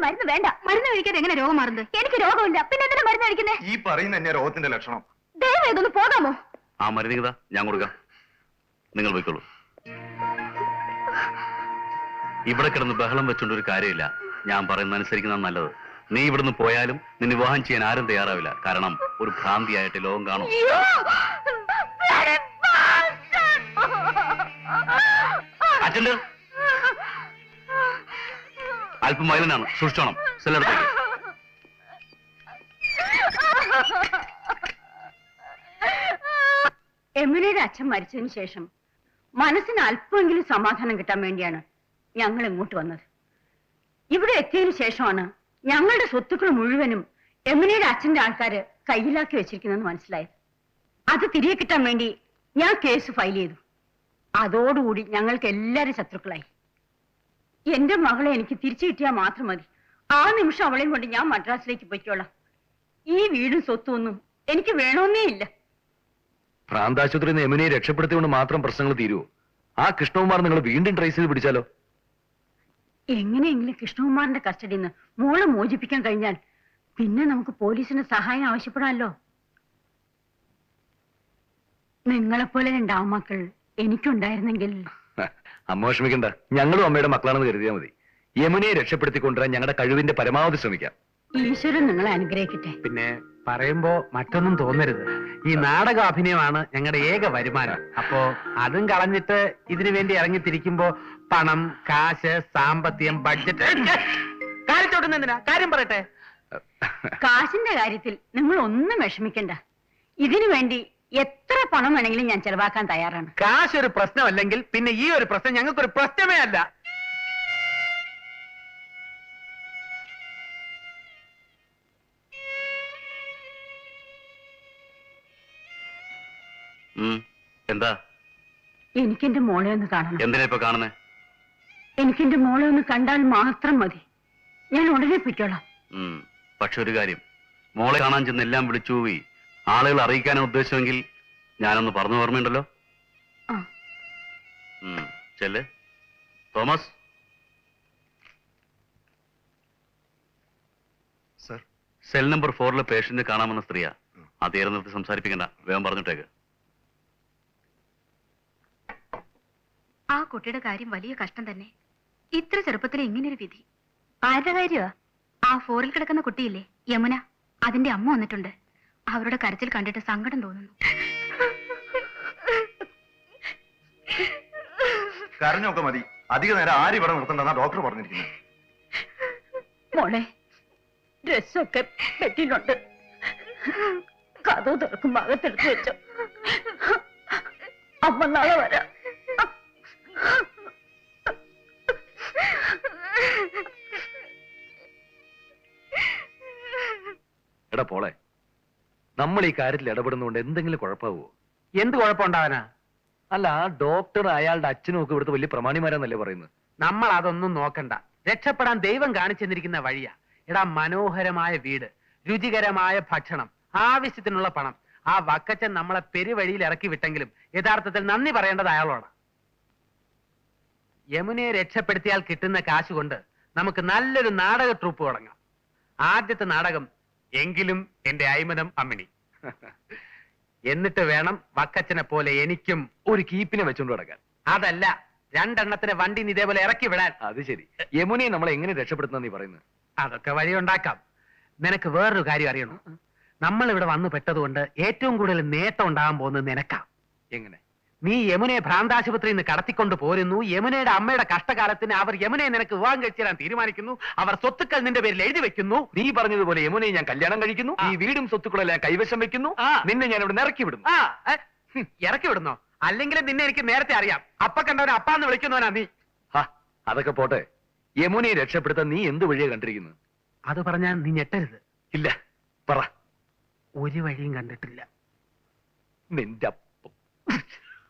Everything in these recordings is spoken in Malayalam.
മരുന്ന് വേണ്ട. മരുന്ന് കഴിക്കാതെ എങ്ങനെ രോഗം മാറുന്നത്? എനിക്ക് രോഗമില്ല. പിന്നെ എന്തിനാ മരുന്ന് കഴിക്കുന്നേ? ഈ പറയുന്ന എന്നെ രോഗത്തിന്റെ ലക്ഷണം. ദയവ് ഇതൊന്ന് പോകാമോ? ആ മരുന്നികത ഞാൻ കൊടുക്കാം. നിങ്ങൾ പോയിക്കോളൂ. ഇവിടെ കിടന്ന് ബഹളം വെച്ചുകൊണ്ട് ഒരു കാര്യമില്ല. ഞാൻ പറയുന്ന അനുസരിക്കുന്ന നല്ലത്. നീ ഇവിടുന്ന് പോയാലും നിന്നെ വിവാഹം ചെയ്യാൻ ആരും തയ്യാറാവില്ല. കാരണം ഒരു ഭ്രാന്തിയായിട്ട് ലോകം കാണും! അച്ഛന്റെ? അല്പം വയലനാണ്. സൂക്ഷിച്ചോണം. സെല്ലെടുത്തേക്ക്. എമിലിയുടെ അച്ഛൻ മരിച്ചതിന് ശേഷം മനസ്സിന് അല്പമെങ്കിലും സമാധാനം കിട്ടാൻ വേണ്ടിയാണ് ഞങ്ങൾ ഇങ്ങോട്ട് വന്നത്. ഇവിടെ എത്തിയതിനു ശേഷമാണ് ഞങ്ങളുടെ സ്വത്തുക്കൾ മുഴുവനും എമിലിയുടെ അച്ഛന്റെ ആൾക്കാര് കയ്യിലാക്കി വെച്ചിരിക്കുന്നെന്ന് മനസ്സിലായത്. അത് തിരികെ കിട്ടാൻ വേണ്ടി ഞാൻ കേസ് ഫയൽ ചെയ്തു. അതോടുകൂടി ഞങ്ങൾക്ക് എല്ലാരും ശത്രുക്കളായി. എന്റെ മകളെ എനിക്ക് തിരിച്ചു കിട്ടിയാൽ മാത്രം മതി. ആ നിമിഷം അവളെയും കൊണ്ട് ഞാൻ മദ്രാസിലേക്ക് പോയിക്കോളാം. ഈ വീടും സ്വത്തും ഒന്നും എനിക്ക് വേണമെന്നേ ഇല്ല. പ്രാന്താശുപത്രി യമുനയെ രക്ഷപ്പെടുത്തിയോണ്ട് മാത്രം പ്രശ്നങ്ങൾ തീരുവോ ആ കൃഷ്ണകുമാർ നിങ്ങൾ വീണ്ടും ട്രേസ് ചെയ്ത് പിടിച്ചാലോ? എങ്ങനെയെങ്കിലും കൃഷ്ണകുമാറിന്റെ കസ്റ്റഡിയിൽ നിന്ന് മോളെ മോചിപ്പിക്കാൻ കഴിഞ്ഞാൽ പിന്നെ നമുക്ക് പോലീസിന് സഹായം ആവശ്യപ്പെടാമല്ലോ നിങ്ങളെപ്പോലെ രണ്ടാമക്കൾ എനിക്കുണ്ടായിരുന്നെങ്കിൽ അമ്മ വിഷമിക്കണ്ട. ഞങ്ങളും അമ്മയുടെ മക്കളാണെന്ന് കരുതിയാൽ മതി. യമുനയെ രക്ഷപ്പെടുത്തി കൊണ്ടുവരാൻ ഞങ്ങളുടെ കഴിവിന്റെ പരമാവധി ശ്രമിക്കാം. ഈശ്വരൻ നിങ്ങളെ അനുഗ്രഹിക്കട്ടെ. പിന്നെ പറയുമ്പോ മറ്റൊന്നും തോന്നരുത്. ഈ നാടകാഭിനയമാണ് ഞങ്ങളുടെ ഏക വരുമാനം. അപ്പോ അതും കളഞ്ഞിട്ട് ഇതിനു വേണ്ടി ഇറങ്ങിത്തിരിക്കുമ്പോ പണം കാശ് സാമ്പത്തികം ബഡ്ജറ്റ് കാര്യത്തോട്ടുന്നെന്തിനാ കാര്യം പറയട്ടെ. കാശിന്റെ കാര്യത്തിൽ നിങ്ങൾ ഒന്നും വിഷമിക്കണ്ട. ഇതിനു വേണ്ടി എത്ര പണം വേണമെങ്കിലും ഞാൻ ചെലവാക്കാൻ തയ്യാറാണ്. കാശ് ഒരു പ്രശ്നമല്ലെങ്കിൽ പിന്നെ ഈ ഒരു പ്രശ്നം ഞങ്ങൾക്കൊരു പ്രശ്നമേ അല്ല. എന്താ എന്താ? എനിക്കെന്റെ മോളെ ഒന്ന് കാണണം. എന്തിനാ ഇപ്പൊ കാണുന്നേ? എനിക്കെന്റെ മോളെ ഒന്ന് കണ്ടാൽ മാത്രം മതി. ഞാൻ ഉടനെ പിറ്റോളാം പക്ഷെ ഒരു കാര്യം. മോളെ കാണാൻ ചെന്ന് എല്ലാം വിളിച്ചു പോയി ആളുകൾ അറിയിക്കാനാണ് ഉദ്ദേശമെങ്കിൽ ഞാനൊന്ന് പറഞ്ഞു ഓർമ്മയുണ്ടല്ലോ? ആ. ഉം. ചെല്ല്. തോമസ്? സർ. സെൽ നമ്പർ ഫോറിലെ പേഷ്യന്റ് കാണാമെന്ന സ്ത്രീയാ. ആ തീരെ നിർത്തി സംസാരിപ്പിക്കണ്ട. വേഗം പറഞ്ഞിട്ടേക്ക്. ആ കുട്ടിയുടെ കാര്യം വലിയ കഷ്ടം തന്നെ. ഇത്ര ചെറുപ്പത്തിൽ ഇങ്ങനൊരു വിധി. ആരുടെ കാര്യമാ ആ ഫോറിൽ കിടക്കുന്ന കുട്ടിയില്ലേ യമുന. അതിന്റെ അമ്മ വന്നിട്ടുണ്ട്. അവരുടെ കരച്ചിൽ കണ്ടിട്ട് സങ്കടം തോന്നുന്നു. കരഞ്ഞൊക്കെ മതി. അധിക നേരം ആര് ഇവിടെ നിർത്തണ്ടെന്നാ ഡോക്ടർ പറഞ്ഞിരിക്കുന്നത്. മോളെ ഡ്രസ്സൊക്കെ ബെഡിലുണ്ട് കഥ തുറക്കും ഭാഗത്തെടുത്ത് വെച്ചോ. അമ്മ നാളെ വരാം. എടാ പോളെ നമ്മൾ ഈ കാര്യത്തിൽ ഇടപെടുന്നതുകൊണ്ട് എന്തെങ്കിലും കുഴപ്പമാവോ? എന്ത് കുഴപ്പമുണ്ടാവാനാ അല്ല ഡോക്ടർ അയാളുടെ അച്ഛനും ഒക്കെ ഇവിടുത്തെ വലിയ പ്രമാണിമാരാന്നല്ലേ പറയുന്നത്. നമ്മൾ അതൊന്നും നോക്കണ്ട. രക്ഷപ്പെടാൻ ദൈവം കാണിച്ചെന്നിരിക്കുന്ന വഴിയാ. എടാ മനോഹരമായ വീട് രുചികരമായ ഭക്ഷണം ആവശ്യത്തിനുള്ള പണം. ആ വക്കച്ചൻ നമ്മളെ പെരുവഴിയിൽ ഇറക്കി വിട്ടെങ്കിലും യഥാർത്ഥത്തിൽ നന്ദി പറയേണ്ടത് അയാളോട്. യമുനയെ രക്ഷപ്പെടുത്തിയാൽ കിട്ടുന്ന കാശ് കൊണ്ട് നമുക്ക് നല്ലൊരു നാടക ട്രൂപ്പ് തുടങ്ങാം. ആദ്യത്തെ നാടകം എങ്കിലും എന്റെ അയ്മനം അമ്മിണി. എന്നിട്ട് വേണം വക്കച്ചനെ പോലെ എനിക്കും ഒരു കീപ്പിനെ വെച്ചുകൊണ്ട് കിടക്കാൻ അതല്ല രണ്ടെണ്ണത്തിന് വണ്ടി ഇതേപോലെ ഇറക്കി വിടാൻ. അത് ശരി. യമുനയെ നമ്മൾ എങ്ങനെ രക്ഷപ്പെടുത്തുന്ന നീ പറയുന്നത്? അതൊക്കെ വഴിയുണ്ടാക്കാം നിനക്ക് വേറൊരു കാര്യം അറിയണം? നമ്മൾ ഇവിടെ വന്നു പെട്ടതുകൊണ്ട് ഏറ്റവും കൂടുതൽ നേട്ടം ഉണ്ടാകാൻ പോകുന്നത് നിനക്കാ. എങ്ങനെ? നീ യമുനയെ ഭ്രാന്താശുപത്രിയിൽ നിന്ന് കടത്തിക്കൊണ്ട് പോരുന്നു. യമുനയുടെ അമ്മയുടെ കഷ്ടകാലത്തിന് അവർ യമുനയെ നിനക്ക് വിവാഹം കഴിച്ചു തരാൻ തീരുമാനിക്കുന്നു. അവർ സ്വത്തുക്കൾ നിന്റെ പേരിൽ എഴുതി വെക്കുന്നു. നീ പറഞ്ഞതുപോലെ യമുനയെ ഞാൻ കല്യാണം കഴിക്കുന്നു. ഈ വീടും സ്വത്തുക്കളെല്ലാം കൈവശം വെക്കുന്നു. നിന്നെ ഞാൻ ഇവിടെ ഇറക്കി വിടുന്നു. ഇറക്കി വിടുന്നോ? അല്ലെങ്കിൽ നിന്നെ എനിക്ക് നേരത്തെ അറിയാം. അപ്പ കണ്ടവനെ അപ്പാന്ന് വിളിക്കുന്നവനാ നീ. അതൊക്കെ പോട്ടെ. യമുനയെ രക്ഷപ്പെടുത്താൻ നീ എന്ത് വഴിയാ കണ്ടിരിക്കുന്നു? അത് പറഞ്ഞാൽ നീ ഞെട്ടരുത്. ഇല്ല പറ. ഒരു വഴിയും കണ്ടിട്ടില്ല. നിന്റെ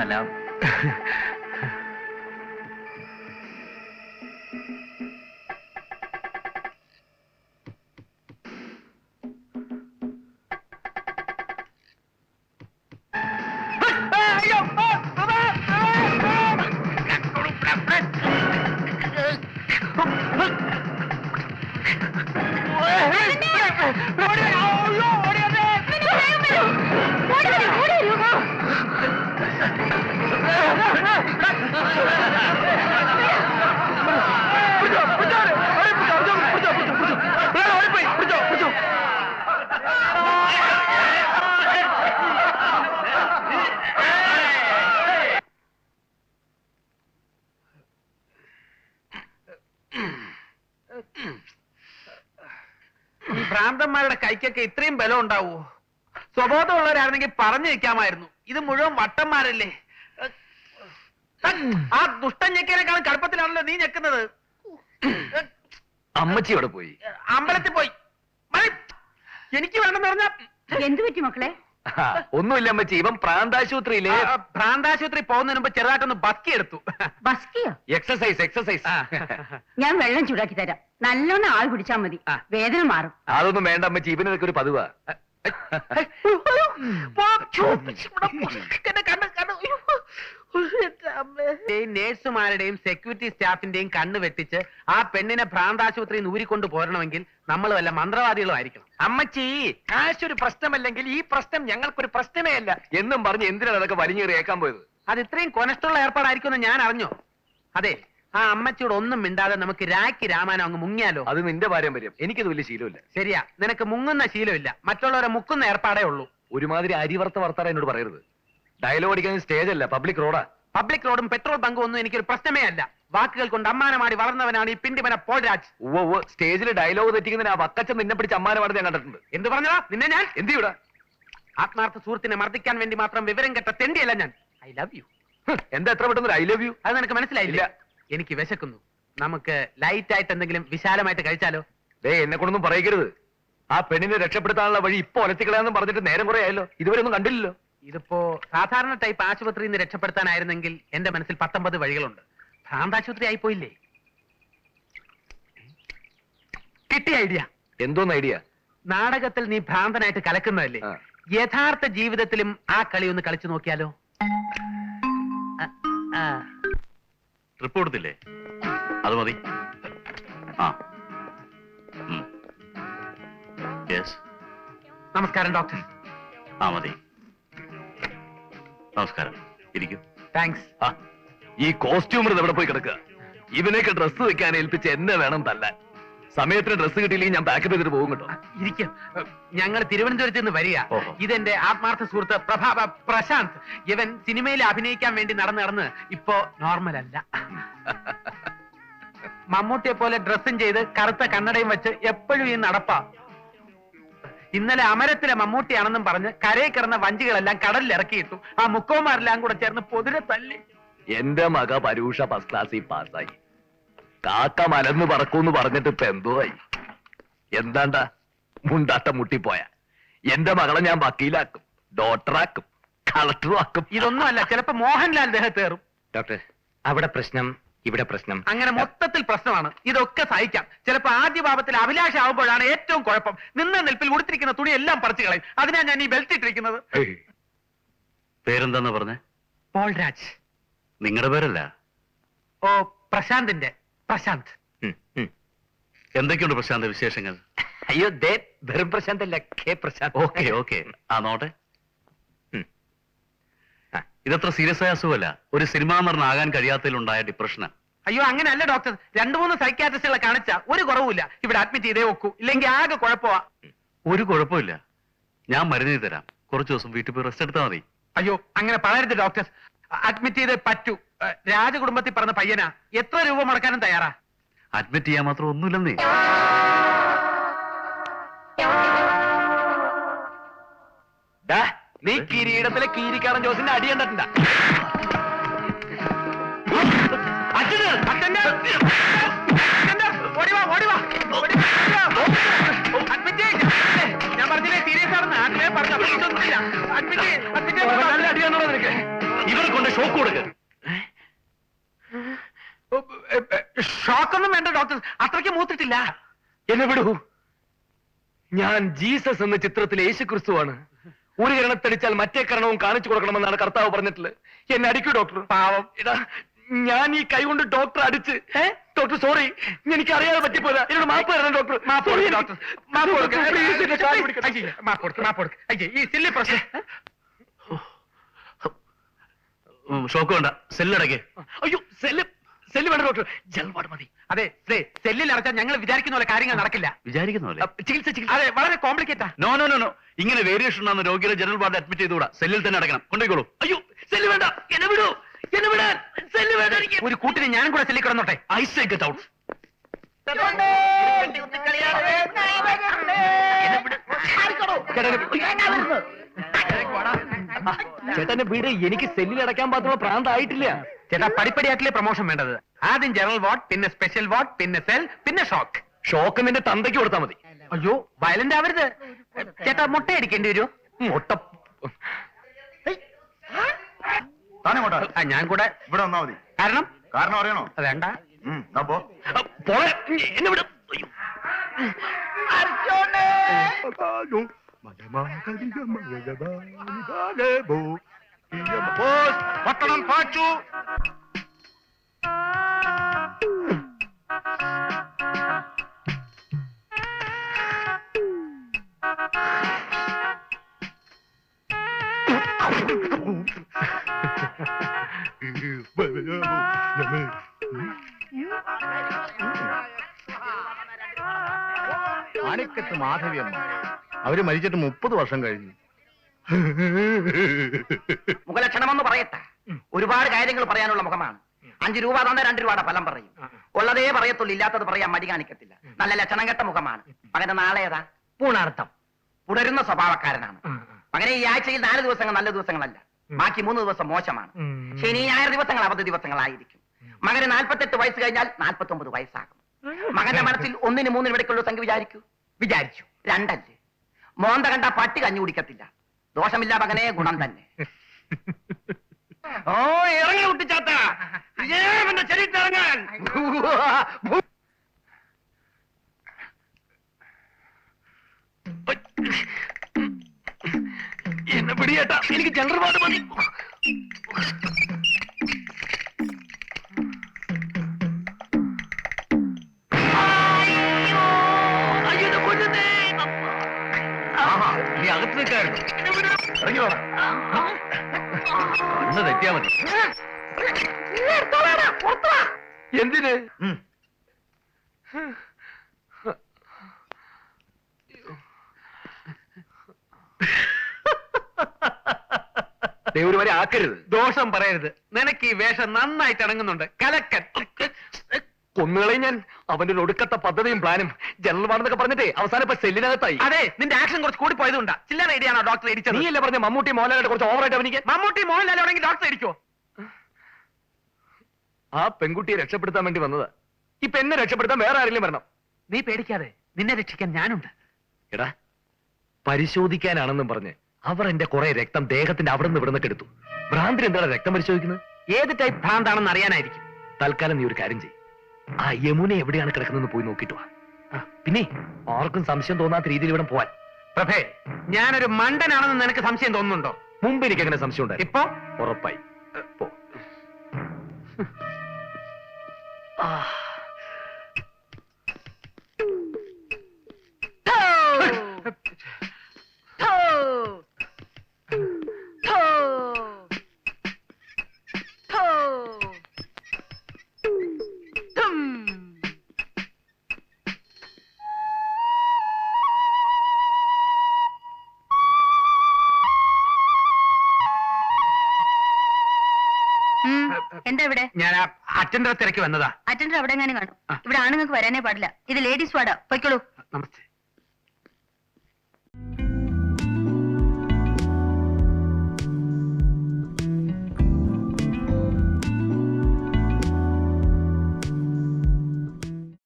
സലാം കൈക്കൊക്കെ ഇത്രയും ബലം ഉണ്ടാവോ? സ്വബോധമുള്ളവരായിരുന്നെങ്കിൽ പറഞ്ഞു വെക്കാമായിരുന്നു ഇത് മുഴുവൻ വട്ടന്മാരല്ലേ? ആ ദുഷ്ടൻ ഞെക്കിനെക്കാളും കടുപ്പത്തിലാണല്ലോ നീ ഞെക്കുന്നത്. അമ്മച്ചി അവിടെ പോയി? അമ്പലത്തിൽ പോയി. എനിക്ക് വേണമെന്ന് പറഞ്ഞ എന്തു പറ്റി മക്കളെ? ഒന്നുമില്ല അമ്മച്ചി ഇവൻ പ്രാന്താശുപത്രിയിലെ പ്രാന്താശുപത്രി പോകുന്നതിന് മുമ്പ് ചെറുതായിട്ടൊന്ന് ബസ്കി എടുത്തു ബസ്കിയോ എക്സസൈസ് എക്സസൈസ് ഞാൻ വെള്ളം ചൂടാക്കി തരാം നല്ലോണം ആൾ കുടിച്ചാ മതി ആ. വേദന മാറും അതൊന്നും വേണ്ട അമ്മച്ചി ഇവനൊക്കെ ഒരു പതിവാ നേഴ്സുമാരുടെയും സെക്യൂരിറ്റി സ്റ്റാഫിന്റെയും കണ്ണ് വെട്ടിച്ച് ആ പെണ്ണിനെ ഭ്രാന്താശുപത്രിയിൽ നിന്ന് ഊരിക്കൊണ്ട് പോരണമെങ്കിൽ നമ്മൾ വല്ല മന്ത്രവാദികളും ആയിരിക്കണം. അമ്മച്ചി കാശ് ഒരു പ്രശ്നമല്ലെങ്കിൽ ഈ പ്രശ്നം ഞങ്ങൾക്കൊരു പ്രശ്നമേ അല്ല. എന്നും പറഞ്ഞ് എന്തിനാണ് അതൊക്കെ വലിഞ്ഞേറിയേക്കാൻ പോയത്? അത് ഇത്രയും കൊനഷ്ടമുള്ള ഏർപ്പാടായിരിക്കുമെന്ന് ഞാൻ അറിഞ്ഞോ? അതെ ആ അമ്മച്ചിയോട് ഒന്നും മിണ്ടാതെ നമുക്ക് രാഖി രാമായണം അങ്ങ് മുങ്ങിയാലോ? അത് നിന്റെ പാരമ്പര്യം എനിക്കത് വലിയ ശീലമില്ല. ശരിയാ നിനക്ക് മുങ്ങുന്ന ശീലമില്ല. മറ്റുള്ളവരെ മുക്കുന്ന ഏർപ്പാടേ ഉള്ളൂ. ഒരുമാതിരി അരിവർത്ത വർത്താൻ എന്നോട് പറയരുത്. ഡയലോഗ് അടിക്കാൻ സ്റ്റേജ് അല്ല പബ്ലിക് റോഡാ പബ്ലിക് റോഡും പെട്രോൾ ബങ്കും ഒന്നും എനിക്കൊരു പ്രശ്നമേ അല്ല. വാക്കുകൾ കൊണ്ട് അമ്മാനമാടി വളർന്നവനാണ് ഈ പിണ്ടിമന പോൾരാജ്. സ്റ്റേജിൽ ഡയലോഗ് തെറ്റിക്കുന്നതിന് ആ വക്കച്ചൻ നിന്നെ പിടിച്ച് അമ്മാനമാടി ഞാൻ കണ്ടിട്ടുണ്ട്. എന്ത് പറഞ്ഞതാ? നിന്നെ ഞാൻ? എന്ത് ചെയ്യൂടാ ആത്മാർത്ഥ സുഹൃത്തിനെ മർദ്ദിക്കാൻ വേണ്ടി മാത്രം വിവരം കെട്ട തെണ്ടിയല്ല ഞാൻ. ഐ ലവ് യു എന്താ എത്ര പെട്ടെന്ന് ഐ ലവ് യു അത് നിനക്ക് മനസ്സിലായില്ല? എനിക്ക് വിശക്കുന്നു. നമുക്ക് ലൈറ്റ് ആയിട്ട് എന്തെങ്കിലും വിശാലമായിട്ട് കഴിച്ചാലോ? ദേ എന്നെ കൊണ്ടൊന്നും പറയരുത് ആ പെണ്ണിനെ രക്ഷപ്പെടുത്താനുള്ള വഴി ഇപ്പൊ ഒലത്തിക്കളയാന്ന് പറഞ്ഞിട്ട് നേരം കുറെ ആയല്ലോ. ഇതുവരെ ഒന്നും കണ്ടില്ലല്ലോ. ഇതിപ്പോ സാധാരണ ടൈപ്പ് ആശുപത്രിയിൽ നിന്ന് രക്ഷപ്പെടുത്താനായിരുന്നെങ്കിൽ എന്റെ മനസ്സിൽ പത്തൊമ്പത് വഴികളുണ്ട്. ഭ്രാന്താശുപത്രി ആയിപ്പോയില്ലേ? കിട്ടിയ ഐഡിയ എന്തോന്ന് ഐഡിയ നാടകത്തിൽ നീ ഭ്രാന്തനായിട്ട് കലക്കുന്നതല്ലേ? ആ. യഥാർത്ഥ ജീവിതത്തിലും ആ കളി ഒന്ന് കളിച്ചു നോക്കിയാലോ? ആ, ആ. ട്രിപ്പ് കൊടുത്തില്ലേ? അത് മതി. ആ. യെസ് നമസ്കാരം ഡോക്ടർ ആ മതി. നമസ്കാരം. ഇരിക്കും. താങ്ക്സ് ആ, ഈ കോസ്റ്റ്യൂമർ എവിടെ പോയി കിടക്കുക? ഇവനൊക്കെ ഡ്രസ്സ് വെക്കാൻ ഏൽപ്പിച്ച് എന്നെ വേണം തല്ലാൻ. സമയത്തിന് ഡ്രസ്സ് കിട്ടിയില്ലെങ്കിൽ ഞാൻ പാക്കപ്പ് ചെയ്തിട്ട് പോകും കേട്ടോ. ഇരിക്കും. ഞങ്ങൾ തിരുവനന്തപുരത്ത് നിന്ന് വരിക. ഓഹോ. ഇതെന്റെ ആത്മാർത്ഥ സുഹൃത്ത് പ്രഭാ പ്രശാന്ത്. ഇവൻ സിനിമയിൽ അഭിനയിക്കാൻ വേണ്ടി നടന്നു നടന്ന് ഇപ്പോ നോർമൽ അല്ല. മമ്മൂട്ടിയെ പോലെ ഡ്രസ്സും ചെയ്ത് കറുത്ത കണ്ണടയും വെച്ച് എപ്പോഴും ഈ നടപ്പാ. ഇന്നലെ അമരത്തിലെ മമ്മൂട്ടിയാണെന്നും പറഞ്ഞ് കരയിൽ കിടന്ന വഞ്ചികളെല്ലാം കടലിൽ ഇറക്കിയിട്ടു. ആ മുക്കോമാരെല്ലാം കൂടെ ചേർന്ന് പൊതിരെ തല്ലി. എന്റെ മക പരൂഷ ഫസ്റ്റ് ക്ലാസ്സിൽ പാസ്സായി. കാക്ക മലന്ന് പറക്കൂന്ന് പറഞ്ഞിട്ട് ഇപ്പൊ എന്തോ ആയി എന്താണ്ടാ? മുണ്ടാട്ടം മുട്ടിപ്പോയ. എന്റെ മകളെ ഞാൻ വക്കീലാക്കും ഡോക്ടറാക്കും കളക്ടറും ആക്കും. ഇതൊന്നും അല്ല ചിലപ്പോ മോഹൻലാൽ ദേഹത്തേറും ഡോക്ടർ അവിടെ പ്രശ്നം ഇവിടെ പ്രശ്നം. അങ്ങനെ മൊത്തത്തിൽ പ്രശ്നമാണ്. ഇതൊക്കെ സഹിക്കാം. ചിലപ്പോ ആദ്യ ഭാവത്തിൽ അഭിലാഷ ആവുമ്പോഴാണ് ഏറ്റവും കുഴപ്പം. നിന്ന നിൽപ്പിൽ ഉടുത്തിരിക്കുന്ന തുണി എല്ലാം പറിച്ചു കളയും. അതിനാ ഞാൻ ഈ ബെൽറ്റ് ഇട്ടിരിക്കുന്നത്. പേരെന്താന്നാ പറഞ്ഞേ? പോൾരാജ്. നിങ്ങളുടെ പേരല്ല? ഓ പ്രശാന്തിന്റെ. പ്രശാന്ത്. എന്തൊക്കെയുണ്ട് പ്രശാന്ത് വിശേഷങ്ങൾ? അയ്യോ ദേ വെറും പ്രശാന്ത് അല്ല കെ പ്രശാന്ത്. Okay okay. ആ നോട്ടെ. ഇതത്ര സീരിയസ് ആയ അസുഖമല്ല. ഒരു സിനിമ സിനിമാ നടനാകാൻ കഴിയാത്തതിലുണ്ടായ ഡിപ്രഷനാ അയ്യോ അങ്ങനെയല്ല ഡോക്ടർ രണ്ടു മൂന്ന് സൈക്കാട്രിസ്റ്റുകളെ കാണിച്ച ഒരു കുറവുമില്ല. ഇവിടെ അഡ്മിറ്റ് ചെയ്തേ വെക്കൂ ഇല്ലെങ്കിൽ ആകെ കുഴപ്പമാ. ഒരു കുഴപ്പമില്ല. ഞാൻ മരുന്ന് ചെയ്ത് തരാം. കുറച്ച് ദിവസം വീട്ടിൽ പോയി റെസ്റ്റ് എടുത്താൽ മതി. അയ്യോ അങ്ങനെ പറയരുത് ഡോക്ടർ അഡ്മിറ്റ് ചെയ്തേ പറ്റൂ. ഏഹ്, രാജകുടുംബത്തിൽ പറഞ്ഞ പയ്യനാ. എത്ര രൂപ മുടക്കാനും തയ്യാറാ? അഡ്മിറ്റ് ചെയ്യാൻ മാത്രം ഒന്നുമില്ലെന്നേ. ദാ, നീ കിരീടത്തിലെ കീരിക്കാരൻ ജോസിന്റെ അടി കണ്ടിട്ടുണ്ടാ ഞാൻ പറഞ്ഞില്ലേ സീരിയസ് ആണെന്ന്. ആദ്യമേ പറഞ്ഞു അപ്പൊ ഇതൊന്നുമില്ല. അഡ്മിറ്റ് അഡ്മിറ്റ് ഷോക്ക് ഷോക്കൊന്നും വേണ്ട ഡോക്ടർ. അത്രയ്ക്ക് മൂത്തിട്ടില്ല. എന്നെ വിടൂ. ഞാൻ ജീസസ് എന്ന ചിത്രത്തിലെ യേശു ക്രിസ്തുവാണ് ഒരു കരണത്തടിച്ചാൽ മറ്റേ കിരണവും കാണിച്ചു കൊടുക്കണമെന്നാണ് കർത്താവ് പറഞ്ഞിട്ടുള്ളത്. എന്നെ അടിക്കൂ ഡോക്ടർ പാവം. ഇതാ ഞാൻ ഈ കൈ കൊണ്ട് ഡോക്ടർ അടിച്ച് ഡോക്ടർ സോറി എനിക്ക് അറിയാതെ പറ്റിപ്പോരാ എന്നോട് മാപ്പ് തരണം ഡോക്ടർ മാപ്പ് ഡോക്ടർ മാപ്പ് കൊടുക്ക്. Please, എന്റെ കാൽ പിടിക്കണം. മാപ്പ് കൊടുക്ക് മാപ്പ് കൊടുക്ക്. ഈ സില്ലി പ്രശ്നം ഷോക്ക് വേണ്ട. സെല്ലടക്കേ അയ്യോ സെല്ല് സെല്ല് വേണ്ട ഡോക്ടർ ജൽവാട് മതി അതെ സെല്ലിൽ അടച്ചാൽ ഞങ്ങൾ വിചാരിക്കുന്ന പോലെ കാര്യങ്ങൾ നടക്കില്ല വിചാരിക്കുന്ന പോലെ ചികിത്സ ചികിത്സ അതെ വളരെ കോംപ്ലിക്കേറ്റാ നോ നോ നോ നോ ഇങ്ങനെ വേരിയേഷൻ ഉണ്ടാകുന്ന രോഗികളെ ജനറൽ വാർഡ് അഡ്മിറ്റ് ചെയ്തുകൂടാ സെല്ലിൽ തന്നെ അടക്കണം കൊണ്ടുപോയിക്കോളൂ അയ്യോ സെല്ല് വേണ്ട എന്നെ വിടൂ എന്നെ വിടാൻ സെല്ല് വേണ്ട എനിക്ക് ഒരു കൂട്ടിന് ഞാനും കൂടെ സെല്ലി കിടന്നോട്ടെ ഐസ് സേ ഗെറ്റ് ഔട്ട് ചേട്ടന്റെ വീട് എനിക്ക് സെല്ലിൽ അടയ്ക്കാൻ പാത്രമുള്ള പ്രാന്തായിട്ടില്ല ചേട്ടാ പടിപ്പടിയായിട്ടില്ലേ പ്രൊമോഷൻ വേണ്ടത്? ആദ്യം ജനറൽ വാർഡ് പിന്നെ സ്പെഷ്യൽ വാർഡ് പിന്നെ സെൽ പിന്നെ ഷോക്ക് ഷോക്ക് നിന്റെ തന്തയ്ക്ക് കൊടുത്താൽ മതി. അയ്യോ വയലന്റ് ആവരുത്. ചേട്ടാ മുട്ട അടിക്കേണ്ടി വരൂ. മുട്ട ആ, ഞാൻ കൂടെ ഇവിടെ വന്നാ മതി. കാരണം? കാരണം അറിയണോ? വേണ്ട. ഉം, എന്നാ പോ. എന്നെ വിടും പട്ടണം പാച്ചു. മാണിക്കത്ത് മാധവിയമ്മ അവർ മരിച്ചിട്ട് മുപ്പത് വർഷം കഴിഞ്ഞു. മുഖലക്ഷണമെന്ന് പറയട്ടെ. ഒരുപാട് കാര്യങ്ങൾ പറയാനുള്ള മുഖമാണ്. അഞ്ചു രൂപ തന്നെ രണ്ട് രൂപയുടെ ഫലം പറയും. ഉള്ളതേ പറയത്തുള്ളൂ ഇല്ലാത്തത് പറയാൻ മടി കാണിക്കത്തില്ല. നല്ല ലക്ഷണം കെട്ട മുഖമാണ്. മകന്റെ നാളെ ഏതാ? പൂണാർത്ഥം. പുടരുന്ന സ്വഭാവക്കാരനാണ്. മകനെ ഈ ആഴ്ചയിൽ നാല് ദിവസങ്ങൾ നല്ല ദിവസങ്ങളല്ല. ബാക്കി മൂന്ന് ദിവസം മോശമാണ്. ശനി ഞായർ ദിവസങ്ങൾ അവധി ദിവസങ്ങളായിരിക്കും. മകന് നാൽപ്പത്തെട്ട് വയസ്സ് കഴിഞ്ഞാൽ നാൽപ്പത്തി ഒമ്പത് വയസ്സാകും മകന്റെ മനസ്സിൽ ഒന്നിന് മൂന്നിന് ഇടയ്ക്കുള്ള സംഖ്യ വിചാരിക്കൂ? വിചാരിച്ചു. രണ്ടല്ലേ. മോന്ത കണ്ട പട്ടി കഞ്ഞു കുടിക്കത്തില്ല. ദോഷമില്ല മകനെ ഗുണം തന്നെ. ഓ ഇറങ്ങി കുട്ടിച്ചാത്ത. എന്റെ ചരിത്തിറങ്ങാൻ എന്നെ പിടിയേട്ടാ എനിക്ക് ജനറൽ വാർഡ് മതി. നീ അകത്ത് നിൽക്കായിരുന്നു ഇറങ്ങി വാ. ഒന്ന് തെറ്റിയാ മതി. എന്തിന്? ഉം. ദൈവം വരെ ആക്കരുത്. ദോഷം പറയരുത്. നിനക്ക് ഈ വേഷം നന്നായിട്ട് ഇണങ്ങുന്നുണ്ട് കലക്കൻ. കൊന്നുകളെ ഞാൻ അവന്റെ ഒരു ഒടുക്കത്തെ പദ്ധതിയും പ്ലാനും ജനറൽ വാർഡെന്നൊക്കെ പറഞ്ഞിട്ടേ അവസാനം ഇപ്പൊ സെല്ലിനകത്തായി. അതെ നിന്റെ ആക്ഷൻ കുറച്ച് കൂടി പോയതുകൊണ്ടാ. ചില്ലറ ഐഡിയാണോ ഡോക്ടർ ഇടിച്ചത്? നീയല്ലേ പറഞ്ഞ മമ്മൂട്ടി മോഹൻലാലിന്റെ കുറച്ച് ഓവറായിട്ട് അവനിക്ക്? മമ്മൂട്ടി മോഹൻലാലാണെങ്കിൽ ഡോക്ടർ ഇടിക്കോ ആ പെൺകുട്ടിയെ രക്ഷപ്പെടുത്താൻ വേണ്ടി വന്നതാ. ഇപ്പൊ എന്നെ രക്ഷപ്പെടുത്താൻ വേറെ ആരെങ്കിലും വരണം? നീ പേടിക്കാതെ നിന്നെ രക്ഷിക്കാൻ ഞാനുണ്ട്. എടാ പരിശോധിക്കാനാണെന്നും പറഞ്ഞ് അവർ എന്റെ കുറെ രക്തം ദേഹത്തിന്റെ അവിടെ നിന്ന് ഇവിടുന്നൊക്കെ എടുത്തു. ഭ്രാന്തിന് എന്താണ് രക്തം പരിശോധിക്കുന്നത്? ഏത് ടൈപ്പ് ഭ്രാന്താണെന്ന് അറിയാനായിരിക്കും. തൽക്കാലം നീ ഒരു കാര്യം ചെയ്യും. ആ യമുന എവിടെയാണ് കിടക്കുന്നതെന്ന് പോയി നോക്കിട്ടു പിന്നെ ആർക്കും സംശയം തോന്നാത്ത രീതിയിൽ ഇവിടെ പോവാൻ. പ്രഭേ ഞാനൊരു മണ്ടനാണെന്ന് നിനക്ക് സംശയം തോന്നുന്നുണ്ടോ? മുമ്പ് എനിക്ക് അങ്ങനെ സംശയം ഉണ്ടായി. ഇപ്പൊ? ഉറപ്പായി. പോ. ആ. ഞാൻ അറ്റൻഡർ തിരക്കി വന്നതാ. അറ്റൻഡർ അവിടെ എങ്ങനെ കാണും. ഇവിടെ ആണുങ്ങൾക്ക് വരാനേ പാടില്ല. ഇത് ലേഡീസ് വാർഡാ. പൊയ്ക്കോളൂ. നമസ്തേ.